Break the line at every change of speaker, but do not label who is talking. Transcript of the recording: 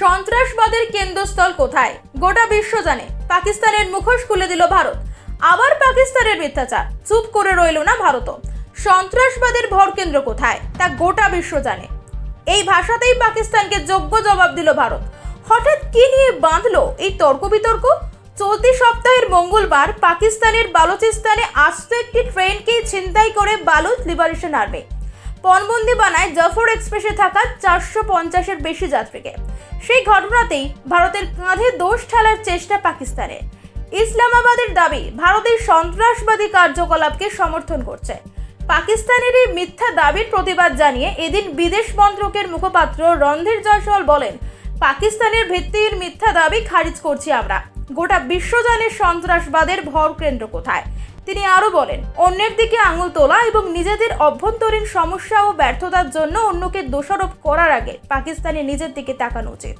সন্ত্রাসবাদের কেন্দ্রস্থল কোথায়? গোটা বিশ্ব জানে। পাকিস্তানের মুখোশ খুলে দিল ভারত। আবার পাকিস্তানের মিথ্যাচার। চুপ করে রইল না ভারতও। সন্ত্রাসবাদের ভরকেন্দ্র কোথায়? তা গোটা বিশ্ব জানে। এই ভাষাতেই পাকিস্তানকে যোগ্য জবাব দিল ভারত। হঠাৎ কি নিয়ে বাঁধলো এই তর্ক বিতর্ক চলতি সপ্তাহের মঙ্গলবার পাকিস্তানের বালুচিস্তানে আস্ত একটি ট্রেনকে ছিনতাই করে বালুচ লিবারেশন আর্মি। পণবন্দি বানায় জাফর এক্সপ্রেসে থাকা চারশো পঞ্চাশের বেশি যাত্রীকে। সেই ঘটনাতেই ভারতের কাঁধে দোষ ঠেলার চেষ্টা পাকিস্তানের ইসলামাবাদের দাবি, ভারতের সন্ত্রাসবাদী কার্যকলাপকে সমর্থন করছে। পাকিস্তানের এই মিথ্যা দাবির প্রতিবাদ জানিয়ে এদিন বিদেশ মন্ত্রকের মুখপাত্র রণধীর জয়সওয়াল বলেন, পাকিস্তানের ভিত্তির মিথ্যা দাবি খারিজ করছি আমরা। গোটা বিশ্ব জানে সন্ত্রাসবাদের ভর কেন্দ্র কোথায়? তিনি আরও বলেন, অন্যের দিকে আঙুল তোলা এবং নিজেদের অভ্যন্তরীণ সমস্যা ও ব্যর্থতার জন্য অন্যকে দোষারোপ করার আগে পাকিস্তানে নিজের দিকে তাকানো উচিত।